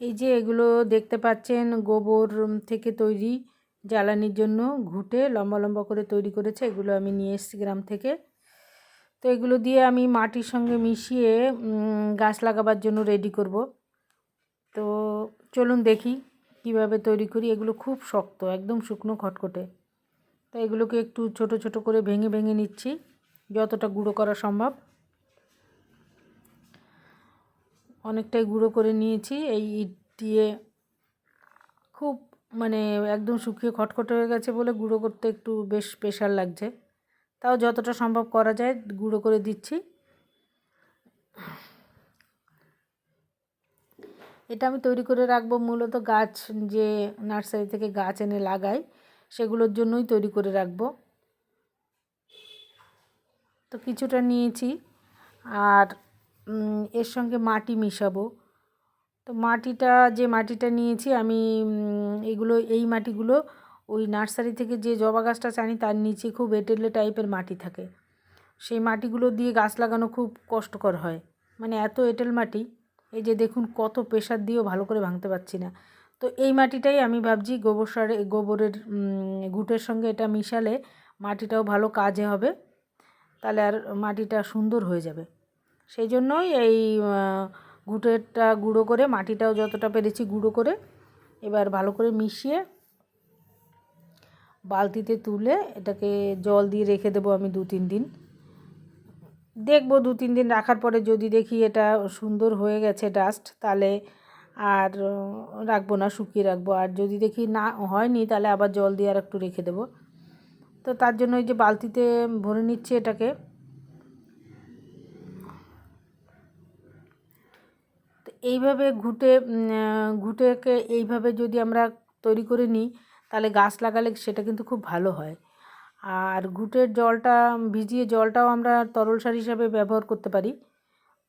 এই যে এগুলো দেখতে পাচ্ছেন, গোবর থেকে তৈরি জ্বালানির জন্য ঘুটে লম্বা লম্বা করে তৈরি করেছে, এগুলো আমি নিয়ে এসেছি গ্রাম থেকে। তো এগুলো দিয়ে আমি মাটির সঙ্গে মিশিয়ে গাছ লাগাবার জন্য রেডি করব। তো চলুন দেখি কীভাবে তৈরি করি, এগুলো খুব শক্ত, একদম শুকনো খটখটে। তো এগুলোকে একটু ছোট ছোট করে ভেঙে ভেঙে নিচ্ছি, যতটা গুঁড়ো করা সম্ভব। অনেকটাই গুঁড়ো করে নিয়েছি। এই ইট দিয়ে খুব মানে একদম শুকিয়ে খটখটে হয়ে গেছে বলে গুঁড়ো করতে একটু বেশ প্রেশার লাগছে। তাও যতটা সম্ভব করা যায় গুঁড়ো করে দিচ্ছি। এটা আমি তৈরি করে রাখব মূলত গাছ যে নার্সারি থেকে গাছ এনে লাগাই, সেগুলোর জন্যই তৈরি করে রাখব। তো কিছুটা নিয়েছি। আর এর সঙ্গে মাটি মিশাবো। তো মাটিটা, যে মাটিটা নিয়েছি আমি এগুলো, এই মাটিগুলো ওই নার্সারি থেকে যে জবা গাছটা চানি তার নিচে খুব এঁটেলে টাইপের মাটি থাকে। সেই মাটিগুলো দিয়ে গাছ লাগানো খুব কষ্টকর হয়। মানে এত এঁটেল মাটি, এই যে দেখুন কত প্রেশার দিয়েও ভালো করে ভাঙতে পারছি না। তো এই মাটিটাই আমি ভাবছি গোবর সারে, গোবরের গুটের সঙ্গে এটা মিশালে মাটিটাও ভালো কাজে হবে। তাহলে আর মাটিটা সুন্দর হয়ে যাবে। সেই জন্যই এই গুটেরটা গুঁড়ো করে, মাটিটাও যতটা পেরেছি গুঁড়ো করে, এবার ভালো করে মিশিয়ে বালতিতে তুলে এটাকে জল দিয়ে রেখে দেবো আমি দু তিন দিন। দেখব দু তিন দিন রাখার পরে যদি দেখি এটা সুন্দর হয়ে গেছে ডাস্ট তাহলে আর রাখব না, শুকিয়ে রাখব। আর যদি দেখি না হয়নি, তাহলে আবার জল দিয়ে আর একটু রেখে দেবো। তো তার জন্য ওই যে বালতিতে ভরে নিচ্ছে এটাকে এইভাবে ঘুটে ঘুটেকে এইভাবে যদি আমরা তৈরি করে নিই, তাহলে গাছ লাগালে সেটা কিন্তু খুব ভালো হয়। আর ঘুটের জলটা, ভিজিয়ে জলটাও আমরা তরল সার হিসাবে ব্যবহার করতে পারি।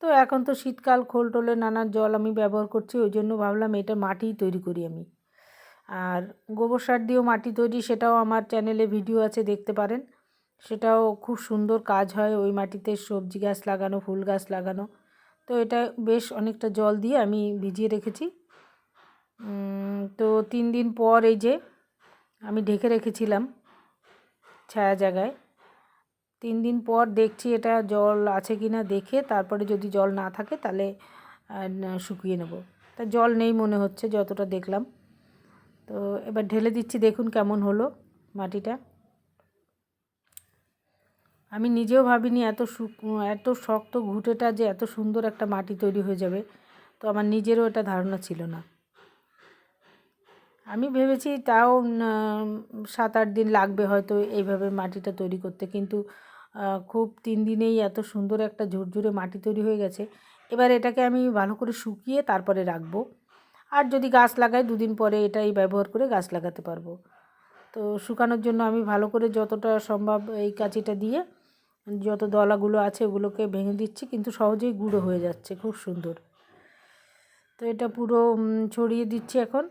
তো এখন তো শীতকাল, খোল টোলে নানান জল আমি ব্যবহার করছি, ওই জন্য ভাবলাম এটা মাটিই তৈরি করি আমি। আর গোবর সার দিয়েও মাটি তৈরি, সেটাও আমার চ্যানেলে ভিডিও আছে, দেখতে পারেন। সেটাও খুব সুন্দর কাজ হয়, ওই মাটিতে সবজি গাছ লাগানো, ফুল গাছ লাগানো। তো এটা বেশ অনেকটা জল দিয়ে আমি ভিজিয়ে রেখেছি। তো তিন দিন পর এই যে আমি ঢেকে রেখেছিলাম ছায়া জায়গায়, তিন দিন পর দেখছি এটা জল আছে কি না দেখে তারপরে যদি জল না থাকে তাহলে শুকিয়ে নেব। তা জল নেই মনে হচ্ছে যতটা দেখলাম। তো এবার ঢেলে দিচ্ছি, দেখুন কেমন হলো মাটিটা। আমি নিজেও ভাবিনি এত এত শক্ত ঘুঁটেটা যে এত সুন্দর একটা মাটি তৈরি হয়ে যাবে। তো আমার নিজেরও এটা ধারণা ছিল না। আমি ভেবেছি তাও সাত আট দিন লাগবে হয়তো এইভাবে মাটিটা তৈরি করতে। কিন্তু খুব তিন দিনেই এত সুন্দর একটা ঝুরঝুরে মাটি তৈরি হয়ে গেছে। এবার এটাকে আমি ভালো করে শুকিয়ে তারপরে রাখব। আর যদি গাছ লাগাই, দুদিন পরে এটাই ব্যবহার করে গাছ লাগাতে পারব। তো শুকানোর জন্য আমি ভালো করে যতটা সম্ভব এই কাঁচিটা দিয়ে যত দলাগুলো আছে ওগুলোকে ভেঙে দিচ্ছি, কিন্তু সহজেই গুঁড়ো হয়ে যাচ্ছে, খুব সুন্দর। তো এটা পুরো ছড়িয়ে দিচ্ছি এখন।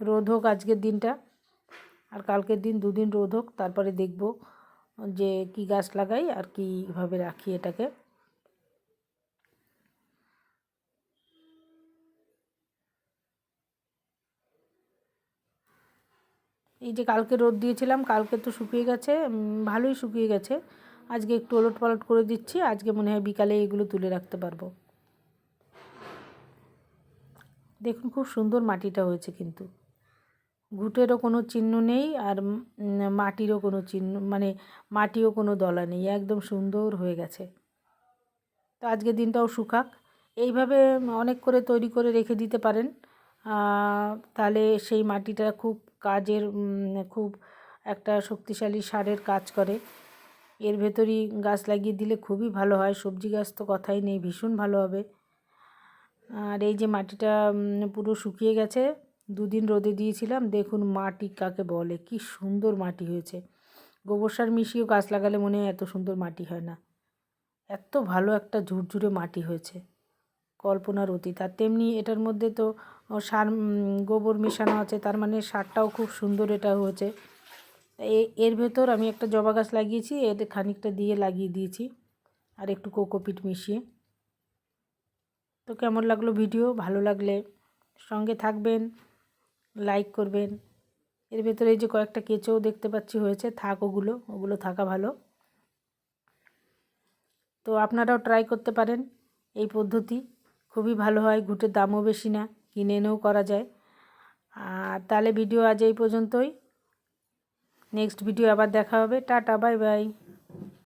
রোদ হোক আজকের দিনটা, আর কালকের দিন দুদিন রোদ হোক, তারপরে দেখব যে কি গাছ লাগাই আর কীভাবে রাখি এটাকে। এই যে কালকে রোদ দিয়েছিলাম, কালকে তো শুকিয়ে গেছে ভালোই শুকিয়ে গেছে। আজকে একটু ওলট পালট করে দিচ্ছি, আজকে মনে হয় বিকালে এগুলো তুলে রাখতে পারব। দেখুন খুব সুন্দর মাটিটা হয়েছে কিন্তু। ঘুটেরও কোনো চিহ্ন নেই আর মাটিরও কোনো চিহ্ন মানে মাটিও কোনো দলা নেই, একদম সুন্দর হয়ে গেছে। তো আজকের দিনটাও শুকাক এইভাবে অনেক করে তৈরি করে রেখে দিতে পারেন। তাহলে সেই মাটিটা খুব কাজের খুব একটা শক্তিশালী সারের কাজ করে। এর ভেতরই গাছ লাগিয়ে দিলে খুবই ভালো হয়। সবজি গাছ তো কথাই নেই, ভীষণ ভালো হবে। আর এই যে মাটিটা পুরো শুকিয়ে গেছে, দুদিন রোদে দিয়েছিলাম, দেখুন মাটি কাকে বলে, কি সুন্দর মাটি হয়েছে। গোবর সার মিশিয়েও গাছ লাগালে মনে হয় এত সুন্দর মাটি হয় না। এত ভালো একটা ঝুরঝুরে মাটি হয়েছে, কল্পনার অতীত। আর তেমনি এটার মধ্যে তো সার গোবর মেশানো আছে, তার মানে সারটাও খুব সুন্দর এটা হয়েছে। এর ভেতর আমি একটা জবা গাছ লাগিয়েছি এর খানিকটা দিয়ে লাগিয়ে দিয়েছি, আর একটু কোকোপিট মিশিয়ে। তো কেমন লাগল ভিডিও? ভালো লাগলে সঙ্গে থাকবেন, লাইক করবেন। এর ভেতরে এই যে কয়েকটা কেঁচোও দেখতে পাচ্ছি হয়েছে, থাক ওগুলো ওগুলো থাকা ভালো। তো আপনারাও ট্রাই করতে পারেন এই পদ্ধতি, খুবই ভালো হয়, ঘুটের দামও বেশি না, কিনে এনেও করা যায়। আর তাহলে ভিডিও আজ এই পর্যন্তই। নেক্সট ভিডিও আবার দেখা হবে। টাটা বাই বাই।